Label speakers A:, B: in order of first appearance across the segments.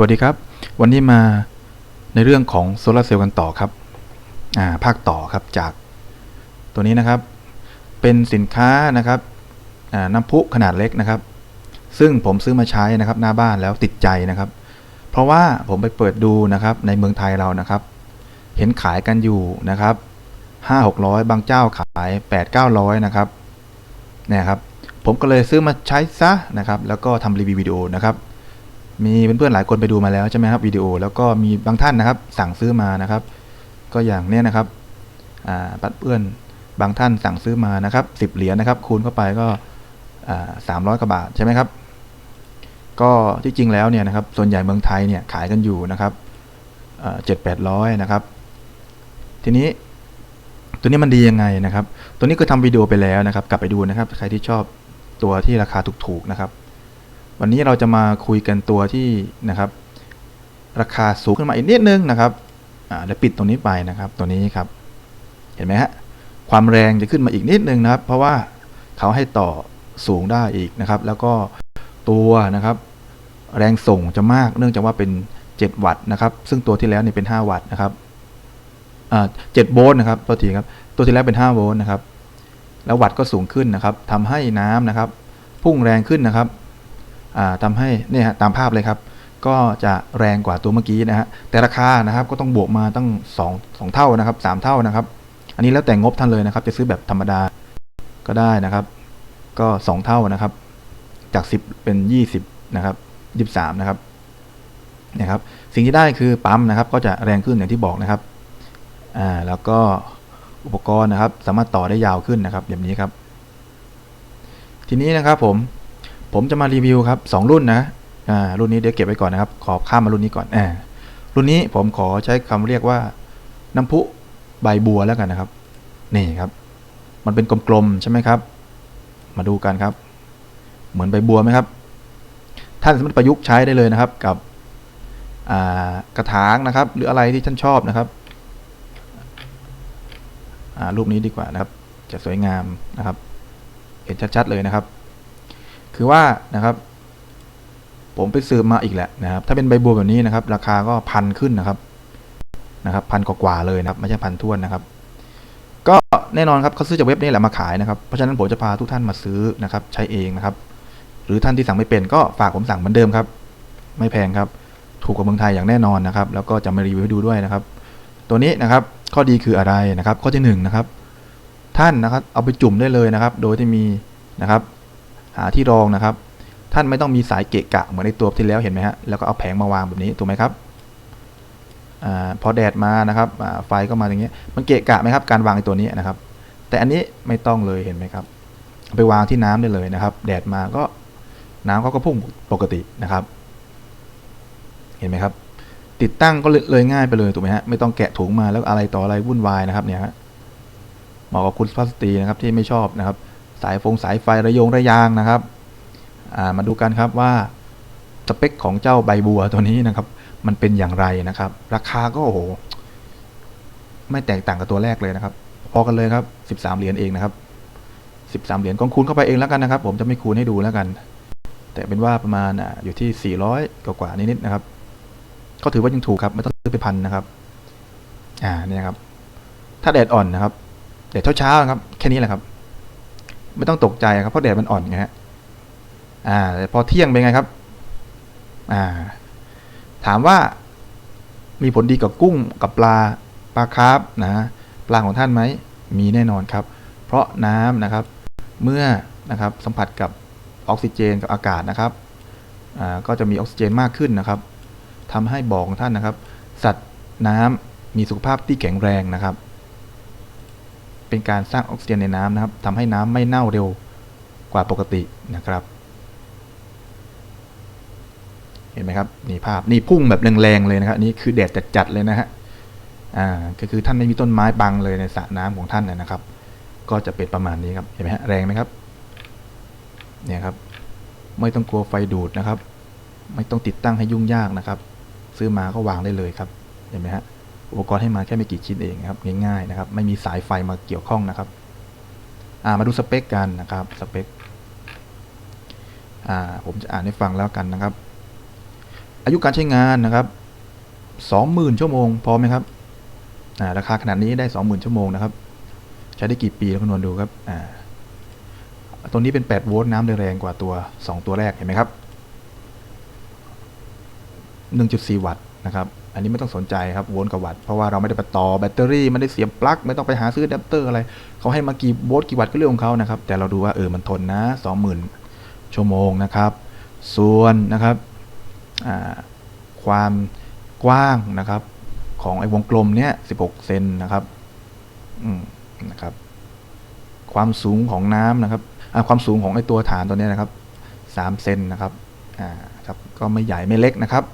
A: สวัสดีครับ วันนี้มาในเรื่องของโซลาเซลล์กันต่อครับอ่าภาคต่อครับจากตัวนี้นะครับ เป็นสินค้านะครับอ่าน้ำพุขนาดเล็กนะครับ ซึ่งผมซื้อมาใช้นะครับ หน้าบ้านแล้วติดใจนะครับ เพราะว่าผมไปเปิดดูนะครับในเมืองไทยเรานะครับ เห็นขายกันอยู่นะครับห้าหกร้อยบางเจ้าขายแปดเก้าร้อยนะครับเนี่ยครับ ผมก็เลยซื้อมาใช้ซะนะครับ แล้วก็ทำรีวิววิดีโอนะครับ มีเพื่อนๆหลายคนไปดูมาแล้วใช่ไหมครับวิดีโอแล้วก็มีบางท่านนะครับ สั่งซื้อมานะครับ ก็อย่างเนี้ยนะครับอ่าเพื่อนบางท่านสั่งซื้อมานะครับสิบเหรียญนะครับ คูณเข้าไปก็สามร้อยกว่าบาทใช่ไหมครับ ก็ที่จริงแล้วเนี่ยนะครับส่วนใหญ่เมืองไทยเนี่ยขายกันอยู่นะครับเจ็ดแปดร้อยนะครับ ทีนี้ตัวนี้มันดียังไงนะครับ ตัวนี้ก็ทำวิดีโอไปแล้วนะครับ กลับไปดูนะครับ ใครที่ชอบตัวที่ราคาถูกๆนะครับ วันนี้เราจะมาคุยกันตัวที่นะครับ ราคาสูงขึ้นมาอีกนิดนึงนะครับเดี๋ยวปิดตรงนี้ไปนะครับตัวนี้ครับ เห็นไหมฮะความแรงจะขึ้นมาอีกนิดนึงนะครับ เพราะว่าเขาให้ต่อสูงได้อีกนะครับ แล้วก็ตัวนะครับ แรงส่งจะมากเนื่องจากว่าเป็น 7 วัตต์นะครับ ซึ่งตัวที่แล้วเนี่ยเป็น 5 วัตต์นะครับอ่า7โวลต์นะครับตัวทีครับตัวที่แล้วเป็น 5 โวลต์นะครับ แล้ววัตต์ก็สูงขึ้นนะครับทำให้น้ำนะครับ พุ่งแรงขึ้นนะครับ ทำให้เนี่ยฮะตามภาพเลยครับ ก็จะแรงกว่าตัวเมื่อกี้นะฮะแต่ราคานะครับก็ต้องบวกมาตั้ง 2 2 เท่านะครับ 3 เท่านะครับ อันนี้แล้วแต่งบท่านเลยนะครับ จะซื้อแบบธรรมดาก็ได้นะครับ ก็ 2 เท่านะครับ จาก 10 เป็น 20 นะครับ 23 นะครับนะครับ สิ่งที่ได้คือปั๊มนะครับ ก็จะแรงขึ้นอย่างที่บอกนะครับอ่าแล้วก็อุปกรณ์นะครับ สามารถต่อได้ยาวขึ้นนะครับ แบบนี้ครับ ทีนี้นะครับผม ผมจะมารีวิวครับสองรุ่นนะอ่ารุ่นนี้เดี๋ยวเก็บไว้ก่อนนะครับ ขอข้ามมารุ่นนี้ก่อนอ่ารุ่นนี้ผมขอใช้คำเรียกว่าน้ำพุใบบัวแล้วกันนะครับ นี่ครับ มันเป็นกลมๆใช่ไหมครับ มาดูกันครับ เหมือนใบบัวไหมครับ ท่านสามารถประยุกต์ใช้ได้เลยนะครับ กับกระถางนะครับ หรืออะไรที่ท่านชอบนะครับรูปนี้ดีกว่านะครับ จะสวยงามนะครับ เห็นชัดๆเลยนะครับ คือว่านะครับ ผมไปซื้อมาอีกแหละนะครับ ถ้าเป็นใบบัวแบบนี้นะครับ ราคาก็พันขึ้นนะครับนะครับพันกว่าเลยนะครับ ไม่ใช่พันท้วนนะครับ ก็แน่นอนครับเขาซื้อจากเว็บนี้แหละมาขายนะครับ เพราะฉะนั้นผมจะพาทุกท่านมาซื้อนะครับ ใช้เองนะครับ หรือท่านที่สั่งไม่เป็นก็ฝากผมสั่งเหมือนเดิมครับ ไม่แพงครับ ถูกกว่าเมืองไทยอย่างแน่นอนนะครับ แล้วก็จะมารีวิวให้ดูด้วยนะครับ ตัวนี้นะครับ ข้อดีคืออะไรนะครับ ข้อที่หนึ่งนะครับ ท่านนะครับ เอาไปจุ่มได้เลยนะครับ โดยที่มีนะครับ หาที่รองนะครับ ท่านไม่ต้องมีสายเกะกะเหมือนในตัวที่แล้วเห็นไหมฮะแล้วก็เอาแผงมาวางแบบนี้ถูกไหมครับอาพอแดดมานะครับไฟก็มาอย่างเงี้ยมันเกะกะไหมครับการวางในตัวนี้นะครับ แต่อันนี้ไม่ต้องเลยเห็นไหมครับ ไปวางที่น้ำได้เลยนะครับ แดดมาก็น้ำเขาก็พุ่งปกตินะครับ เห็นไหมครับ ติดตั้งก็เลยง่ายไปเลยถูกไหมฮะไม่ต้องแกะถุงมาแล้วอะไรต่ออะไรวุ่นวายนะครับเนี่ยฮะเหมาะกับคุณสภาพสตรีนะครับที่ไม่ชอบนะครับ สายฟงสายไฟระยงระยางนะครับมาดูกันครับว่าสเปคของเจ้าใบบัวตัวนี้นะครับ มันเป็นอย่างไรนะครับ ราคาก็โอ้โหไม่แตกต่างกับตัวแรกเลยนะครับ พอกันเลยครับ 13 เหรียญเองนะครับ 13 เหรียญกองคูณเข้าไปเองแล้วกันนะครับ ผมจะไม่คูณให้ดูแล้วกัน แต่เป็นว่าประมาณอยู่ที่ 400 กว่าๆนิดๆนะครับก็ถือว่ายังถูกครับไม่ต้องซื้อไปพันนะครับ อ่าเนี่ยครับ ถ้าแดดอ่อนนะครับแดดเช้าๆครับ แค่นี้แหละครับ ไม่ต้องตกใจครับเพราะแดดมันอ่อนไงฮะอ่าแต่พอเที่ยงเป็นไงครับ อ่า ถามว่ามีผลดีกับกุ้งกับปลาปลาคาร์ฟนะปลาของท่านไหมมีแน่นอนครับ เพราะน้ำนะครับเมื่อนะครับสัมผัสกับออกซิเจนกับอากาศนะครับอ่าก็จะมีออกซิเจนมากขึ้นนะครับทำให้บ่อของท่านนะครับ สัตว์น้ำมีสุขภาพที่แข็งแรงนะครับ เป็นการสร้างออกซิเจนในน้ำนะครับทำให้น้ำไม่เน่าเร็วกว่าปกตินะครับ เห็นไหมครับนี่ภาพนี่พุ่งแบบแรงๆเลยนะครับนี่คือแดดจัดๆเลยนะฮะอ่าก็คือท่านไม่มีต้นไม้บังเลยในสระน้ำของท่านนะครับ ก็จะเป็นประมาณนี้ครับเห็นไหมฮะแรงไหมครับเนี่ยครับ ไม่ต้องกลัวไฟดูดนะครับ ไม่ต้องติดตั้งให้ยุ่งยากนะครับ ซื้อมาก็วางได้เลยครับเห็นไหมฮะ อุปกรณ์ให้มาแค่ไม่กี่ชิ้นเองครับง่ายๆนะครับ ไม่มีสายไฟมาเกี่ยวข้องนะครับามาดูสเปคกันนะครับสเปคผมจะอ่านให้ฟังแล้วกันนะครับ อายุการใช้งานนะครับสองหมื่นชั่วโมงพอไหมครับาราคาขนาดนี้ได้สองหมื่นชั่วโมงนะครับ ใช้ได้กี่ปีแล้วคำนวณดูครับตรงนี้เป็น 8 โวลต์น้ำเลยแรงกว่าตัว 2 ตัวแรกเห็นไหมครับ 1.4 วัตต์ นะครับ อันนี้ไม่ต้องสนใจครับโวลต์กับวัตต์เพราะว่าเราไม่ได้ไปต่อแบตเตอรี่ไม่ได้เสียบปลั๊กไม่ต้องไปหาซื้ออะแดปเตอร์อะไรเขาให้มากี่โวลต์กี่วัตต์ก็เรื่องของเขานะครับ แต่เราดูว่าเออมันทนนะ20,000 ชั่วโมงนะครับ ส่วนนะครับความกว้างนะครับ ของไอ้วงกลมเนี้ย16เซนนะครับอืมนะครับ ความสูงของน้ำนะครับอ่าความสูงของไอ้ตัวฐานตัวเนี้ยนะครับ3เซนนะครับอ่าครับก็ไม่ใหญ่ไม่เล็กนะครับ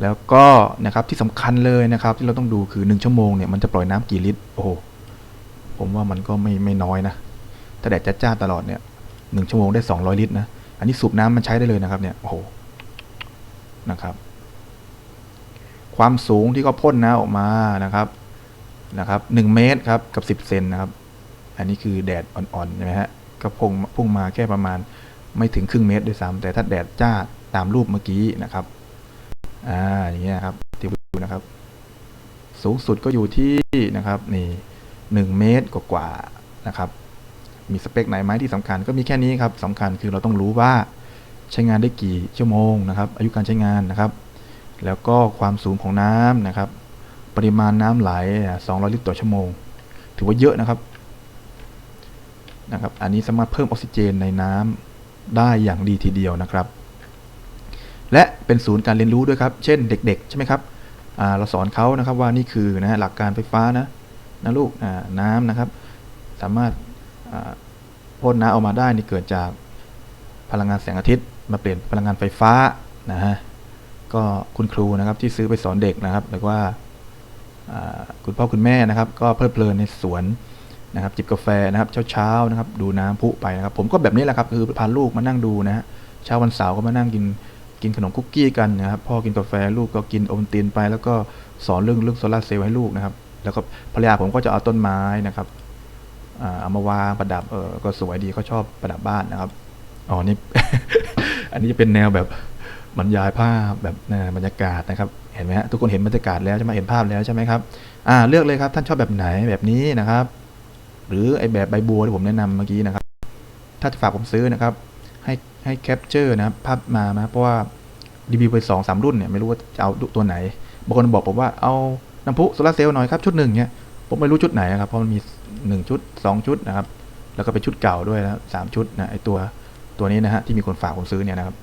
A: แล้วก็นะครับที่สำคัญเลยนะครับที่เราต้องดูคือ 1 ชั่วโมงเนี่ยมันจะปล่อยน้ำกี่ลิตรโอ้โหผมว่ามันก็ไม่ไม่น้อยนะถ้าแดดจ้าตลอดเนี่ยหนึ่งชั่วโมงได้ 200 ลิตรนะอันนี้สูบน้ำมันใช้ได้เลยนะครับเนี่ยโอ้โหนะครับความสูงที่เขาพ่นน้ำออกมานะครับนะครับหนึ่งเมตรครับกับสิบเซนนะครับ อันนี้คือแดดอ่อนๆใช่ไหมฮะก็พุ่งพุ่งมาแค่ประมาณไม่ถึงครึ่งเมตรด้วยซ้ำแต่ถ้าแดดจ้าตามรูปเมื่อกี้นะครับ อ่าอย่างเงี้ยครับที่ดูนะครับ สูงสุดก็อยู่ที่นะครับนี่หนึ่งเมตรกว่าๆนะครับ มีสเปคไหนไหมที่สำคัญก็มีแค่นี้ครับสำคัญคือเราต้องรู้ว่าใช้งานได้กี่ชั่วโมงนะครับ อายุการใช้งานนะครับ แล้วก็ความสูงของน้ำนะครับ ปริมาณน้ำไหลอะ200 ลิตรต่อชั่วโมง ถือว่าเยอะนะครับนะครับ อันนี้สามารถเพิ่มออกซิเจนในน้ำได้อย่างดีทีเดียวนะครับ และเป็นศูนย์การเรียนรู้ด้วยครับ เช่นเด็กๆ ใช่ไหมครับเราสอนเขานะครับว่านี่คือนะฮะหลักการไฟฟ้านะนะลูกน้ำนะครับ สามารถพ่นน้ำออกมาได้นี่เกิดจากพลังงานแสงอาทิตย์ มาเปลี่ยนพลังงานไฟฟ้านะฮะก็คุณครูนะครับที่ซื้อไปสอนเด็กนะครับหรือว่าคุณพ่อคุณแม่นะครับ ก็เพลิดเพลินในสวนนะครับจิบกาแฟนะครับเช้าๆนะครับ ดูน้ำพุไปนะครับ ผมก็แบบนี้แหละครับคือพาลูกมานั่งดูนะฮะเช้าวันเสาร์ก็มานั่งกิน กินขนมคุกกี้กันนะครับพ่อกินกาแฟลูกก็กินอวัลตินไป แล้วก็สอนเรื่องเรื่องโซลาร์เซลล์ให้ลูกนะครับ แล้วก็ภรรยาผมก็จะเอาต้นไม้นะครับเอามาวางประดับเออก็สวยดีเขาชอบประดับบ้านนะครับอ๋อนี่ อันนี้จะเป็นแนวแบบบรรยายภาพแบบบรรยากาศนะครับ เห็นไหมฮะทุกคนเห็นบรรยากาศแล้วใช่ไหมเห็นภาพแล้วใช่ไหมครับอ่าเลือกเลยครับท่านชอบแบบไหนแบบนี้นะครับ หรือไอแบบใบบัวที่ผมแนะนำเมื่อกี้นะครับ ถ้าจะฝากผมซื้อนะครับ ให้ให้แคปเจอร์นะภาพมานะเพราะว่ารีวิวไปสองสามรุ่นเนี่ยไม่รู้ว่าจะเอาตัวไหนบางคนบอกผมว่าเอาน้ำพุโซลาเซลล์หน่อยครับชุดหนึ่งเนี่ยผมไม่รู้ชุดไหนนะครับเพราะมันมีหนึ่งชุดสองชุดนะครับ แล้วก็เป็นชุดเก่าด้วยนะสามชุดนะไอตัวตัวนี้นะฮะที่มีคนฝากผมซื้อเนี่ยนะครับ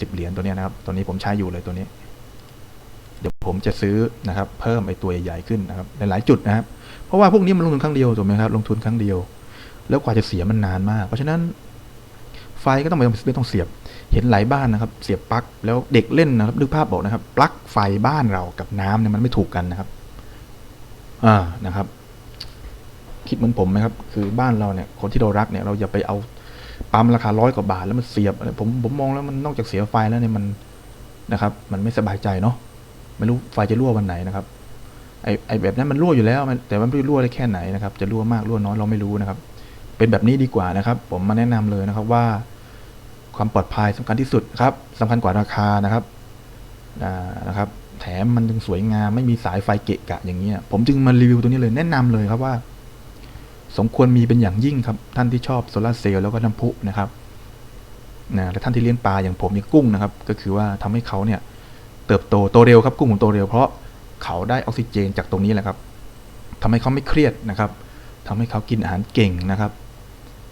A: สิบเหรียญตัวนี้นะครับ ตัวนี้ผมใช้อยู่เลยตัวนี้ เดี๋ยวผมจะซื้อนะครับ เพิ่มไอตัวใหญ่ๆขึ้นนะครับหลายๆจุดนะครับ เพราะว่าพวกนี้มันลงทุนครั้งเดียวถูกไหมครับลงทุนครั้งเดียว แล้วกว่าจะเสียมันนานมาก เพราะฉะนั้น ไฟก็ต้องไม่ต้องเสียบ เห็นหลายบ้านนะครับ เสียบปลั๊กแล้วเด็กเล่นนะครับนึกภาพบอกนะครับ ปลั๊กไฟบ้านเรากับน้ำเนี่ยมันไม่ถูกกันนะครับ อ่านะครับ คิดเหมือนผมไหมครับ คือบ้านเราเนี่ย คนที่เรารักเนี่ยเราอย่าไปเอาปั๊มราคาร้อยกว่าบาทแล้วมันเสียบผมผมมองแล้วมันนอกจากเสียไฟแล้วเนี่ยมันนะครับ มันไม่สบายใจเนาะไม่รู้ไฟจะรั่ววันไหนนะครับไอไอแบบนั้นมันรั่วอยู่แล้วแต่มันไม่รู้รั่วได้แค่ไหนนะครับ จะรั่วมากรั่วน้อยเราไม่รู้นะครับ เป็นแบบนี้ดีกว่านะครับ ผมมาแนะนำเลยนะครับว่า ความปลอดภัยสำคัญที่สุดครับสำคัญกว่าราคานะครับนะครับ แถมมันจึงสวยงามไม่มีสายไฟเกะกะอย่างเงี้ย ผมจึงมารีวิวตัวนี้เลยแนะนำเลยครับว่า สมควรมีเป็นอย่างยิ่งครับ ท่านที่ชอบโซลาเซลล์แล้วก็น้ำพุนะครับนะและท่านที่เลี้ยงปลาอย่างผมอย่างกุ้งนะครับ ก็คือว่าทำให้เขาเนี่ยเติบโตโตเร็วครับกุ้งผมโตเร็วเพราะเขาได้ออกซิเจนจากตรงนี้แหละครับทำให้เขาไม่เครียดนะครับทำให้เขากินอาหารเก่งนะครับ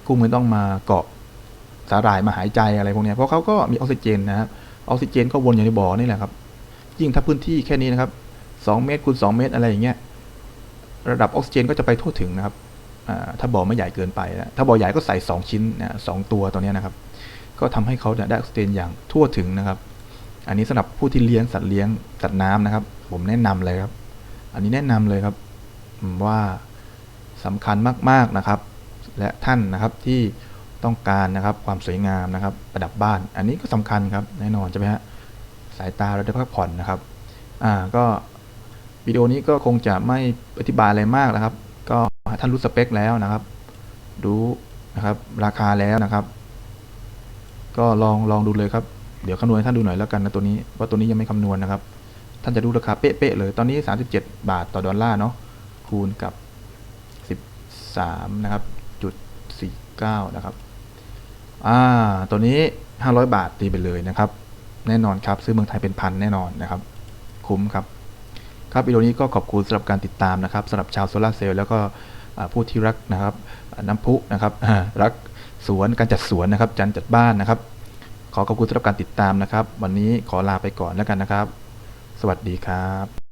A: กุ้งไม่ต้องมาเกาะ สาหร่ายมาหายใจอะไรพวกนี้เพราะเขาก็มีออกซิเจนนะครับออกซิเจนก็วนอยู่ในบ่อนี่แหละครับ ยิ่งถ้าพื้นที่แค่นี้นะครับ2เมตรคูณ2เมตรอะไรอย่างเงี้ยระดับออกซิเจนก็จะไปทั่วถึงนะครับถ้าบ่อไม่ใหญ่เกินไปนะถ้าบ่อใหญ่ก็ใส่ 2 ชิ้นนะสองตัวตัวนี้นะครับ ก็ทำให้เขาได้ออกซิเจนอย่างทั่วถึงนะครับ อันนี้สำหรับผู้ที่เลี้ยงสัตว์เลี้ยงสัตว์น้ำนะครับ ผมแนะนำเลยครับ อันนี้แนะนำเลยครับว่าสำคัญมากๆนะครับ และท่านนะครับที่ ต้องการนะครับความสวยงามนะครับ ประดับบ้าน อันนี้ก็สำคัญครับแน่นอนใช่ไหมฮะสายตาเราได้พักผ่อนนะครับอ่าก็วิดีโอนี้ก็คงจะไม่อธิบายอะไรมากนะครับ ก็ท่านรู้สเปคแล้วนะครับ รู้นะครับราคาแล้วนะครับ ก็ลองลองดูเลยครับเดี๋ยวคำนวณให้ท่านดูหน่อยแล้วกันนะตัวนี้ว่าตัวนี้ยังไม่คำนวณนะครับ ท่านจะดูราคาเป๊ะๆเลยตอนนี้ 37 บาทต่อดอลลาร์เนาะคูณกับ 13นะครับจุด49นะครับ อ่าตัวนี้ 500 บาทตีไปเลยนะครับ แน่นอนครับซื้อเมืองไทยเป็นพันแน่นอนนะครับ คุ้มครับ ครับวิดีโอนี้ก็ขอบคุณสำหรับการติดตามนะครับสำหรับชาวโซลาเซลล์แล้วก็ผู้ที่รักนะครับน้ำพุนะครับรักสวนการจัดสวนนะครับการจัดบ้านนะครับ ขอขอบคุณสำหรับการติดตามนะครับ วันนี้ขอลาไปก่อนแล้วกันนะครับ สวัสดีครับ